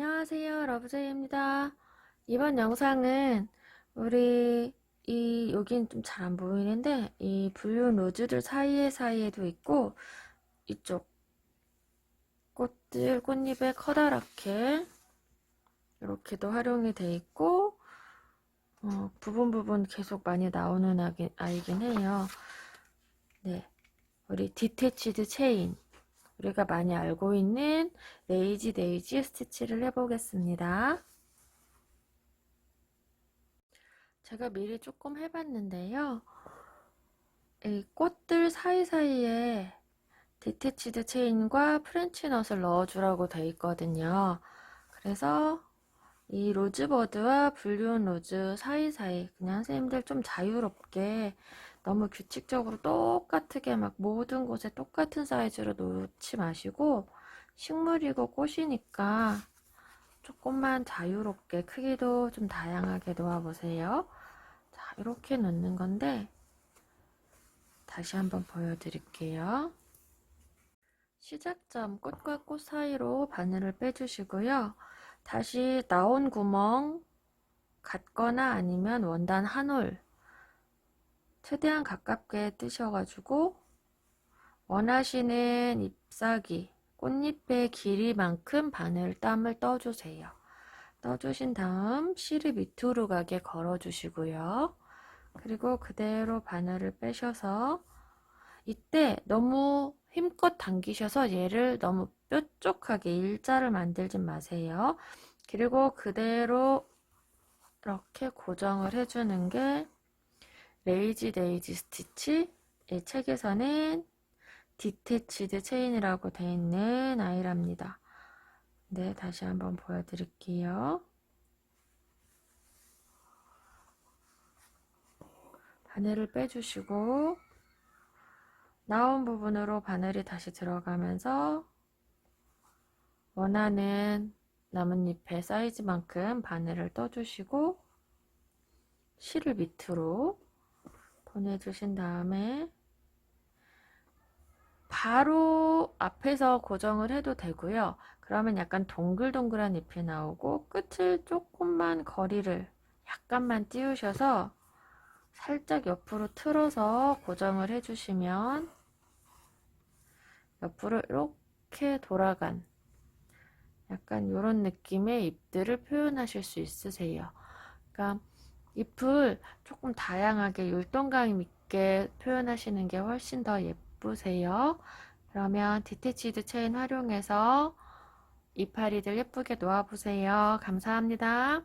여보세요입니다. 이번 영상은 우리 이 여긴 좀 잘 안 보이는데 이 블루 로즈들 사이에 사이에도 있고 이쪽 꽃들 꽃잎에 커다랗게 이렇게도 활용이 돼 있고 어, 부분 부분 계속 많이 나오는 아이긴 해요. 네, 우리 디테치드 체인 우리가 많이 알고 있는 레이지 데이지 스티치를 해보겠습니다. 제가 미리 조금 해봤는데요. 이 꽃들 사이사이에 디테치드 체인과 프렌치넛을 넣어주라고 되어 있거든요. 그래서 이 로즈버드와 블루온 로즈 사이사이 그냥 선생님들 좀 자유롭게 너무 규칙적으로 똑같게 막 모든 곳에 똑같은 사이즈로 놓지 마시고 식물이고 꽃이니까 조금만 자유롭게 크기도 좀 다양하게 놓아보세요. 자, 이렇게 놓는 건데 다시 한번 보여드릴게요. 시작점 꽃과 꽃 사이로 바늘을 빼주시고요. 다시 나온 구멍 같거나 아니면 원단 한 올 최대한 가깝게 뜨셔가지고 원하시는 잎사귀 꽃잎의 길이만큼 바늘 땀을 떠주세요. 떠주신 다음 실이 밑으로 가게 걸어주시고요. 그리고 그대로 바늘을 빼셔서 이때 너무 힘껏 당기셔서 얘를 너무 뾰족하게 일자를 만들지 마세요. 그리고 그대로 이렇게 고정을 해주는 게 레이지 데이지 스티치 이 책에서는 디테치드 체인이라고 되어 있는 아이랍니다. 네, 다시 한번 보여드릴게요. 바늘을 빼주시고 나온 부분으로 바늘이 다시 들어가면서 원하는 나뭇잎의 사이즈만큼 바늘을 떠주시고 실을 밑으로 보내주신 다음에 바로 앞에서 고정을 해도 되고요. 그러면 약간 동글동글한 잎이 나오고 끝을 조금만 거리를 약간만 띄우셔서 살짝 옆으로 틀어서 고정을 해주시면 옆으로 이렇게 돌아간 약간 이런 느낌의 잎들을 표현하실 수 있으세요. 그러니까 잎을 조금 다양하게 율동감 있게 표현하시는 게 훨씬 더 예쁘세요. 그러면 디테치드 체인 활용해서 이파리들 예쁘게 놓아보세요. 감사합니다.